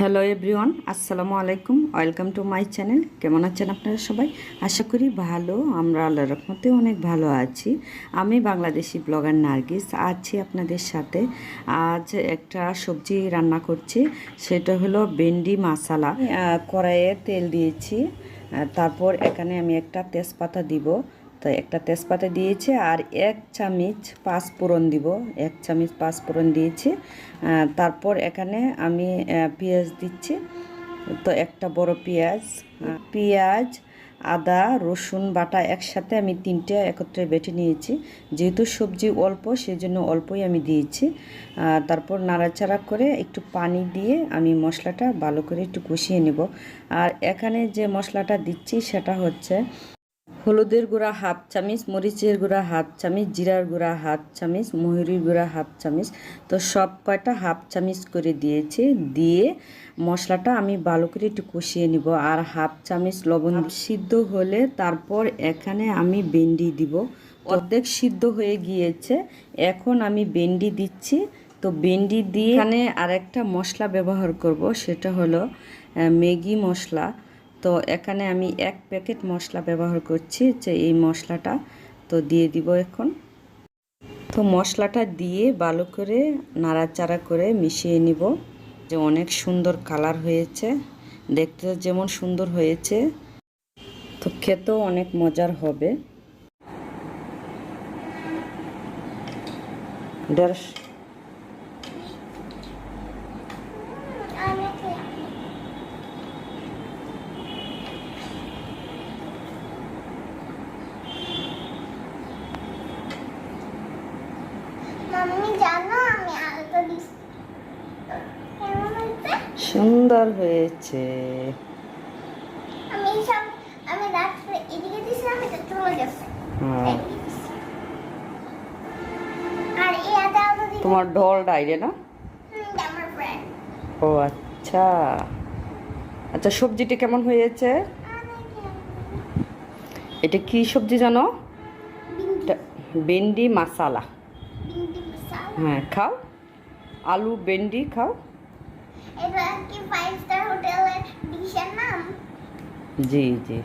Hello everyone, আসসালামু আলাইকুম, welcome to my channel. কেমন আছেন আপনারা সবাই? আশা করি ভালো, আমরা আল্লাহ রহমতে অনেক ভালো আছি। আমি বাংলাদেশি ব্লগার নার্গিস, আছি আপনাদের সাথে। আজ একটা সবজি রান্না করছি, সেটা হলো ভেন্ডি মশালা কড়াইয়ে তেল দিয়েছি তারপর এখানে আমি একটা তেজপাতা দিব। তো একটা তেজপাতা দিয়েছি আর এক চামচ পাঁচ ফোড়ন দিব, এক চামচ পাঁচ ফোড়ন দিয়েছি তারপর এখানে আমি পেঁয়াজ দিচ্ছি, তো একটা বড় পেঁয়াজ পেঁয়াজ, আদা, রসুন, বাটা একসাথে আমি তিনটে একত্রে বেটে নিয়েছি। যেহেতু সবজি অল্প সেই জন্য অল্পই আমি দিয়েছি। তারপর নাড়াচাড়া করে একটু পানি দিয়ে আমি মশলাটা ভালো করে একটু কষিয়ে নেব। আর এখানে যে মশলাটা দিচ্ছি, সেটা হচ্ছে হলুদের গুঁড়া হাফ চামিচ মরিচের গুঁড়া হাফ চামিচ জিরার গুঁড়া হাফ চামিচ ময়ূরীর গুঁড়া হাফ চামিচ। তো সব কয়টা হাফ চামিচ করে দিয়েছি। দিয়ে মশলাটা আমি ভালো করে একটু কষিয়ে নিব আর হাফ চামিচ লবণ সিদ্ধ হলে তারপর এখানে আমি ভেন্ডি দিব। অর্ধেক সিদ্ধ হয়ে গিয়েছে। এখন আমি ভেন্ডি দিচ্ছি। তো ভেন্ডি দিয়ে এখানে আরেকটা মশলা ব্যবহার করব সেটা হলো ম্যাগি মশলা। তো এখানে আমি এক প্যাকেট মশলা ব্যবহার করছি যে এই মশলাটা, তো দিয়ে দিব এখন। তো মশলাটা দিয়ে ভালো করে নাড়াচাড়া করে মিশিয়ে নিব, যে অনেক সুন্দর কালার হয়েছে। দেখতে যেমন সুন্দর হয়েছে, তো খেতেও অনেক মজার হবে। দেড়শ মাম্মি জানো আমি আলুটা দিচ্ছি কেমন হয়েছে সুন্দর হয়েছে। আমি সব আমি রাত্রে এদিকে দিয়েছিলাম এটা চলে গেছে। হ্যাঁ। আর এই আদা তোমার ঢল ডাইরে না? ও আচ্ছা। আচ্ছা সবজিটি কেমন হয়েছে? এটা কি সবজি জানো? ভেন্ডি। মশালা হ্যাঁ খাও। আলু ভেন্ডি খাও। এটা কি ফাইভ স্টার হোটেলের ডিশের নাম? জি জি।